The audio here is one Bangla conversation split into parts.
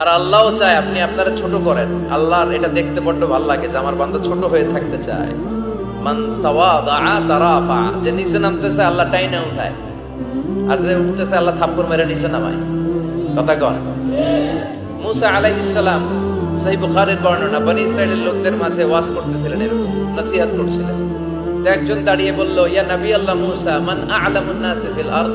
আর আল্লাহও চায় আপনি আপনারা ছোট করেন। আল্লাহর এটা দেখতে বড্ড ভালো লাগে যে আমার বান্দা ছোট হয়ে থাকতে চায়। মান তারাফা, যে নিচে নামতেছে আল্লাহ টাইনা উঠায়। আর যে উঠতেছে আল্লাহ থাপ্পড় মেরে নিচে নামায়। কথা কন। মুসা আলাইহিস সালাম সহিহ বুখারীর বর্ণনা, বনি ইসরাইলের লোকদের মাঝে ওয়াজ করতেছিলেন এরকম, নসিহত করছিলেন। একজন দাঁড়িয়ে বলল, ইয়া নবী আল্লাহ মুসা, মান আ'লামুন নাস ফিল আরদ?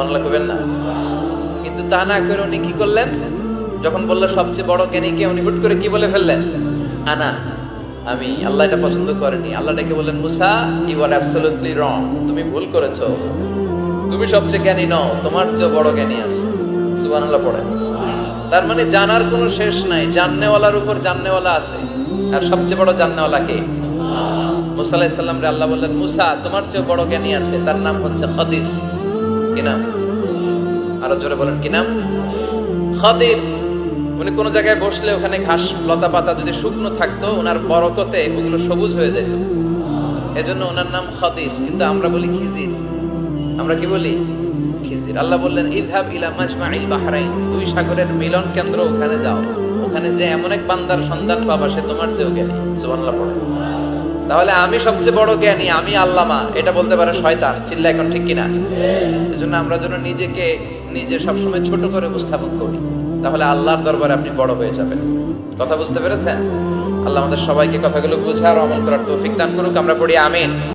সুবহানাল্লাহ কবেন না। কিন্তু তা না করে উনি কি করলেন? যখন বলল সবচেয়ে বড় জ্ঞানী কে, উনি হুট করে কি বলে ফেললেন? আনা, আমি আল্লাহ এটা পছন্দ করেনি। আল্লাহ ডেকে বললেন, মুসা ইউ আর অ্যাবসলিউটলি রং তুমি ভুল করেছ। তুমি সবচেয়ে জ্ঞানী নও, তোমার চেয়ে বড় জ্ঞানী আছে। সুবহানাল্লাহ পড়ে। তার মানে জানার কোনো শেষ নাই। জাননেওয়ালার উপর জাননেওয়ালা আছে। আর সবচেয়ে বড় জাননেওয়ালা কে? মুসা আলাইহিস সালাম রে আল্লাহ বললেন, মুসা, তোমার চেয়ে বড় জ্ঞানী আছে। তার নাম হচ্ছে খদির। কি আরও জোরে বলেন খদির, উনি জায়গায় বসলে ওখানে ঘাস, লতা পাতা যদি শুকনো থাকতো, ওনার বরকতে ওগুলো সবুজ হয়ে যেত। এজন্য ওনার নাম খদির, কিন্তু আমরা বলি খিজির। আমরা কি বলি? খিজির। আল্লাহ বললেন, ইদহাব ইলা মাজমাইল দুই সাগরের মিলন কেন্দ্র ওখানে যাও। ওখানে যে এমন এক বান্দার সন্ধান পাবা, সে তোমার চেয়েও জ্ঞানী। সুবহানাল্লাহ পড়ে। তাহলে আমি সবচেয়ে বড় জ্ঞানী, আমি আল্লামা। এটা বলতে পারে শয়তান। চিল্লা এখন ঠিক কিনা? এজন্য আমরা যেন নিজেকে নিজে সবসময় ছোট করে উপস্থাপন করি। তাহলে আল্লাহর দরবারে আপনি বড় হয়ে যাবেন। কথা বুঝতে পেরেছেন? আল্লাহ আমাদের সবাইকে কথাগুলো বুঝার অমল করার তৌফিক দান করুক। আমরা পড়ি আমিন।